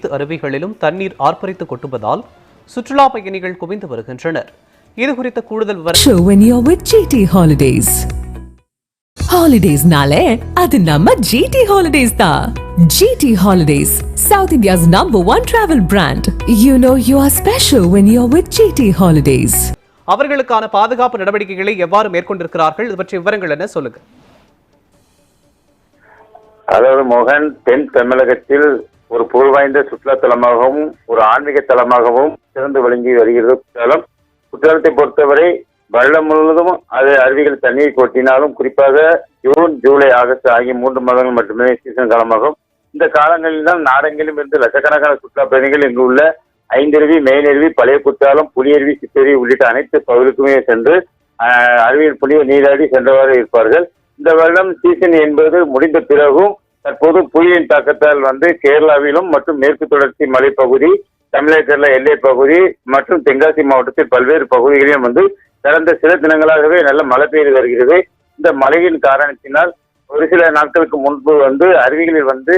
அனைத்து அருவிகளிலும் தண்ணீர் ஆர்ப்பரித்து கொட்டுவதால் சுற்றுலா பயணிகள் குவிந்து வருகின்றனர் இது குறித்த கூடுதல் விவரம் Show when you're with GT Holidays. Holidays nale, அது நம்ம GT Holidays தான். GT Holidays, South India's number one travel brand. You know you are special when you're with GT Holidays. அவர்களுக்கான பாதுகாப்பு நடவடிக்கைகளை எவ்வாறு மேற்கொண்டிருக்கிறார்கள் இது பற்றிய விவரங்கள் என்ன சொல்லுங்க அதாவது மோகன் தென் தமிழகத்தில் ஒரு புகழ் வாய்ந்த சுற்றுலா தலமாகவும் ஒரு ஆன்மீக தலமாகவும் சிறந்து விளங்கி வருகிறது. குற்றாலம். குற்றாலத்தை பொறுத்தவரை வருடம் முழுவதும் அது அருவிகள் தண்ணீர் கொட்டினாலும் குறிப்பாக ஜூன் ஜூலை ஆகஸ்ட் ஆகிய மூன்று மாதங்கள் மட்டுமே சீசன் காலமாகும். இந்த காலங்களில் தான் நாடெங்கிலும் இருந்து லட்சக்கணக்கான சுற்றுலா பயணிகள் இங்கு உள்ள ஐந்தருவி மேலருவி பழைய குற்றாலம் புலியருவி சித்தருவி உள்ளிட்ட அனைத்து பகுதிக்குமே சென்று ஆஹ், அருவியில் புலிய நீராடி சென்றவாறு இருப்பார்கள். இந்த வருடம் சீசன் என்பது முடிந்த பிறகும் தற்போது புயலின் தாக்கத்தால் வந்து கேரளாவிலும் மற்றும் மேற்கு தொடர்ச்சி மலைப்பகுதி தமிழகத்தில் எல்லை பகுதி மற்றும் தென்காசி மாவட்டத்தில் பல்வேறு பகுதிகளிலும் வந்து கடந்த சில தினங்களாகவே நல்ல மழை பெய்து வருகிறது. இந்த மழையின் காரணத்தினால் ஒரு சில நாட்களுக்கு முன்பு வந்து அருவிகளில் வந்து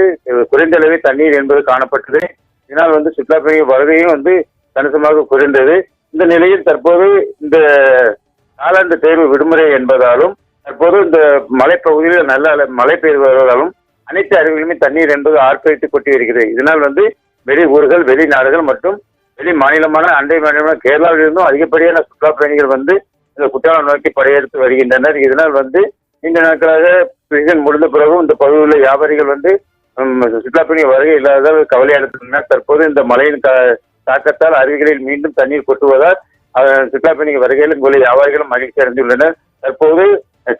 குறைந்த அளவே தண்ணீர் என்பது காணப்பட்டது. இதனால் வந்து சுற்றுலா பயணிகள் வருகையும் வந்து கணிசமாக குறைந்தது. இந்த நிலையில் தற்போது இந்த காலாண்டு தேர்வு விடுமுறை என்பதாலும் தற்போது இந்த மலைப்பகுதியில் நல்ல மழை பெய்து வருவதாலும் அனைத்து அருவிகளுமே தண்ணீர் என்பது ஆர்ப்பரித்து கொட்டி வருகிறது. இதனால் வந்து வெளி ஊர்கள் வெளிநாடுகள் மற்றும் வெளி மாநிலமான அண்டை மாநிலமான கேரளாவிலிருந்தும் அதிகப்படியான சுற்றுலா பயணிகள் வந்து இந்த குற்றாலம் நோக்கி படையெடுத்து வருகின்றனர். இதனால் வந்து நீண்ட நாட்களாக சீசன் முடிந்த பிறகும் இந்த பகுதியில் உள்ள வியாபாரிகள் வந்து சுற்றுலா பயணிகள் வருகை இல்லாததால் கவலையடைந்துள்ளனர் தற்போது இந்த மழையின் கா- தாக்கத்தால் அருவிகளில் மீண்டும் தண்ணீர் கொட்டுவதால் சுற்றுலா பயணிகள் வருகையில் இங்குள்ள வியாபாரிகளும் மகிழ்ச்சி அடைந்துள்ளனர் தற்போது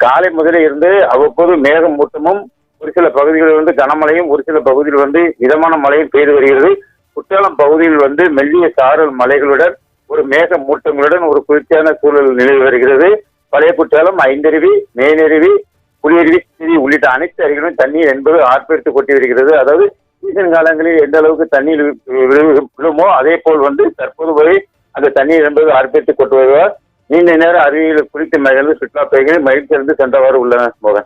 காலை முதலே இருந்து அவ்வப்போது மேகம் மூட்டமும் ஒரு சில பகுதிகளில் வந்து கனமழையும் ஒரு சில பகுதியில் வந்து மிதமான மழையும் பெய்து வருகிறது. குற்றாலம் பகுதியில் வந்து மெல்லிய சாரல் மலைகளுடன் ஒரு மேக மூட்டங்களுடன் ஒரு குளிர்ச்சியான சூழல் நிலவி வருகிறது. பழைய குற்றாலம் ஐந்தருவி மேனருவி புலியருவி சிறி உள்ளிட்ட அனைத்து அருகிலும் தண்ணீர் என்பது ஆர்ப்பரித்து கொட்டி வருகிறது. அதாவது சீசன் காலங்களில் எந்த அளவுக்கு தண்ணீர் விழு- விழுமோ அதே போல் வந்து தற்போது வரை அந்த தண்ணீர் என்பது ஆர்ப்பரித்து கொட்டுவதால் நீண்ட நேரம் அருவியில் குளித்து மகிழ்ந்து சுற்றுலா பயணிகள் மகிழ்ச்சி இருந்து சென்றவாறு உள்ளனர் மோகன்.